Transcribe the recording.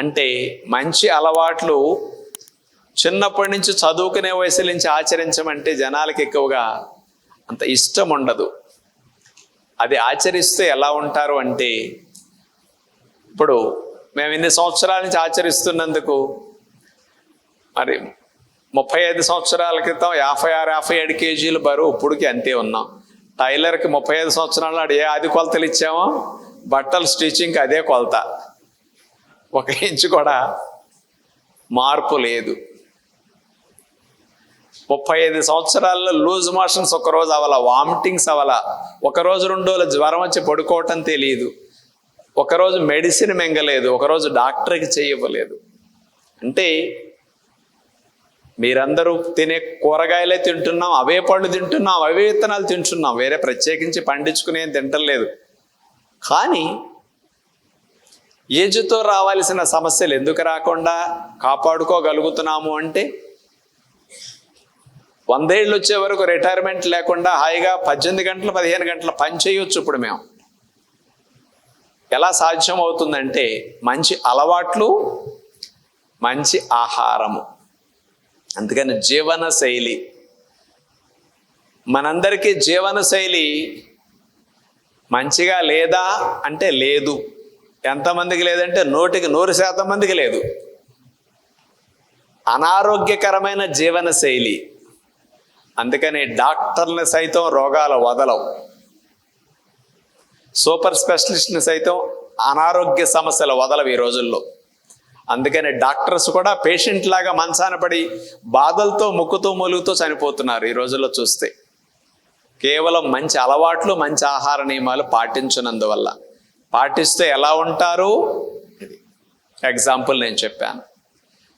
అంటే మంచి అలవాట్లు చిన్నప్పటి నుంచి చదువుకునే వయసు నుంచి ఆచరించమంటే జనాలకి ఎక్కువగా అంత ఇష్టం ఉండదు. అది ఆచరిస్తే ఎలా ఉంటారు అంటే ఇప్పుడు మేము ఇన్ని సంవత్సరాల నుంచి ఆచరిస్తున్నందుకు మరి ముప్పై ఐదు సంవత్సరాల క్రితం యాభై ఆరు యాభై ఏడు కేజీలు బరువు ఇప్పుడుకి అంతే ఉన్నాం. టైలర్కి ముప్పై ఐదు సంవత్సరాల నాడు ఏ ఆది కొలతలు ఇచ్చామో? బట్టలు స్టిచ్చింగ్కి అదే కొలత. ఒక ఇంచు కూడా మార్పు లేదు. ముప్పై ఐదు సంవత్సరాల్లో లూజ్ మోషన్స్ ఒక రోజు అవల వామిటింగ్స్ అవల ఒక రోజు రెండు రోజులు జ్వరం వచ్చి పడుకోవటం తెలియదు ఒకరోజు మెడిసిన్ మింగలేదు ఒకరోజు డాక్టర్కి చేయవలేదు అంటే మీరందరూ తినే కూరగాయలే తింటున్నాం అవే పళ్ళు తింటున్నాం అవే విత్తనాలు తింటున్నాం వేరే ప్రత్యేకించి పండించుకునే తింటలేదు కానీ ఏజ్తో రావాల్సిన సమస్యలు ఎందుకు రాకుండా కాపాడుకోగలుగుతున్నాము అంటే వందేళ్ళు వచ్చే వరకు రిటైర్మెంట్ లేకుండా హాయిగా పద్దెనిమిది గంటలు పదిహేను గంటలు పని చేయొచ్చు ఇప్పుడు మేము. ఎలా సాధ్యం అవుతుందంటే మంచి అలవాట్లు మంచి ఆహారము. అందుకని జీవన శైలి. మనందరికీ జీవన శైలి మంచిగా లేదా అంటే లేదు. ఎంతమందికి లేదంటే నూటికి నూరు శాతం మందికి లేదు. అనారోగ్యకరమైన జీవన శైలి అందుకని డాక్టర్ని సైతం రోగాలు వదలవు. సూపర్ స్పెషలిస్ట్ని సైతం అనారోగ్య సమస్యలు వదలవు ఈ రోజుల్లో. అందుకని డాక్టర్స్ కూడా పేషెంట్ లాగా మంచాన పడి బాధలతో ముక్కుతూ మూలుగుతూ చనిపోతున్నారు ఈ రోజుల్లో చూస్తే. కేవలం మంచి అలవాట్లు మంచి ఆహార నియమాలు పాటించినందువల్ల. పాటిస్తే ఎలా ఉంటారు? ఎగ్జాంపుల్ నేను చెప్పాను.